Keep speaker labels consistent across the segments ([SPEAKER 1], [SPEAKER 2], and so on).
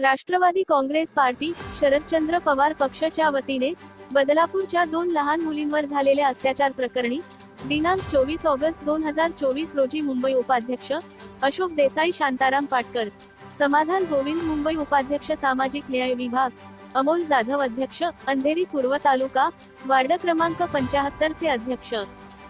[SPEAKER 1] Rashtrawadi Congress party Sharadchandra Pawar पक्षाच्या वतीने बदलापूरच्या दोन लहान मुलींवर झालेल्या अत्याचार प्रकरणी दिनांक चोवीस ऑगस्ट दोन हजार चोवीस रोजी मुंबई उपाध्यक्ष अशोक देसाई शांताराम पाटकर समाधान गोविंद मुंबई उपाध्यक्ष सामाजिक न्याय विभाग अमोल जाधव अध्यक्ष अंधेरी पूर्व तालुका वार्ड क्रमांक पंचाहत्तर चे अध्यक्ष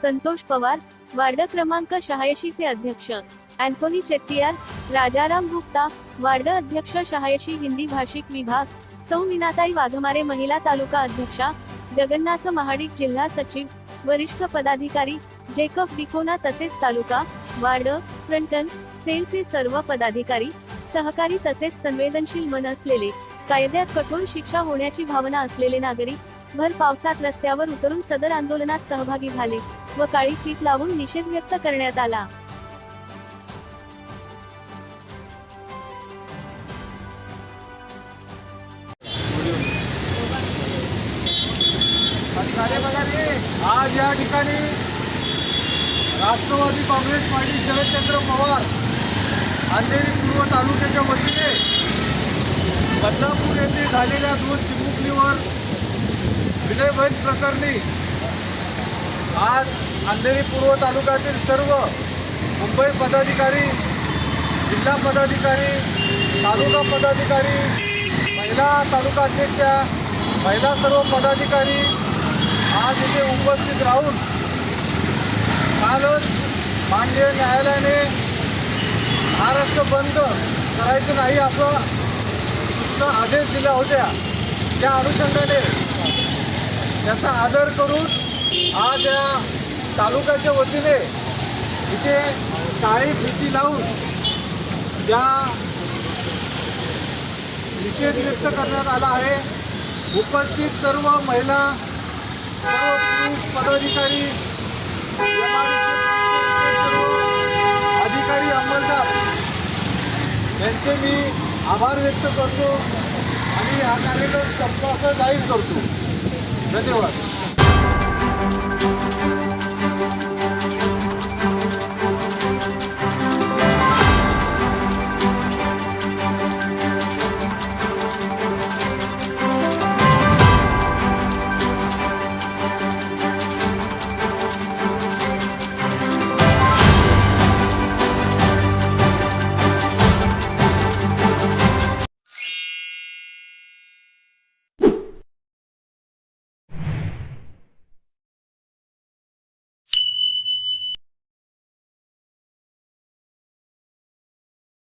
[SPEAKER 1] संतोष पवार वार्ड क्रमांक शहाऐंशीचे अध्यक्ष. अँथोनी चेट्टियार राजाराम गुप्ता वार्ड अध्यक्ष शहाऐंशी हिंदी भाषिक विभाग. सौ मीनाताई वाघमारे महिला तालुका अध्यक्षा. जगन्नाथ महाडिक जिल्हा सचिव. वरिष्ठ पदाधिकारी. जेकब डिकोना तसेच तालुका. वार्ड फ्रंटन सेलचे सर्व पदाधिकारी. सहकारी तसेच संवेदनशील मन असलेले. कायद्यात कठोर शिक्षा होण्याची भावना असलेले नागरिक. भर पावसात रस्त्यावर उतरून सदर आंदोलनात सहभागी झाले. व काळी फीत लावून निषेध व्यक्त करण्यात आला.
[SPEAKER 2] आज या ठिकाणी राष्ट्रवादी काँग्रेस पार्टी शरदचंद्र पवार अंधेरी पूर्व तालुक्याच्या वतीने बदलापूर येथे झालेल्या दोन चिमुकलीवर विनयभंज प्रकरणी आज अंधेरी पूर्व तालुक्यातील सर्व मुंबई पदाधिकारी जिल्हा पदाधिकारी तालुका पदाधिकारी महिला तालुका अध्यक्षा महिला सर्व पदाधिकारी आज इथे उपस्थित राहून कालच माननीय न्यायालयाने महाराष्ट्र बंद करायचं नाही असं सूचना आदेश दिल्या होत्या. त्या अनुषंगाने त्याचा आदर करून आज या तालुक्याच्या वतीने इथे काळी भीती लावून या निषेध व्यक्त करण्यात आला आहे उपस्थित सर्व महिला सर्व पुरुष पदाधिकारी अधिकारी अंमलदार यांचे मी आभार व्यक्त करतो आणि हा कार्यक्रम संपला असं जाहीर करतो. धन्यवाद.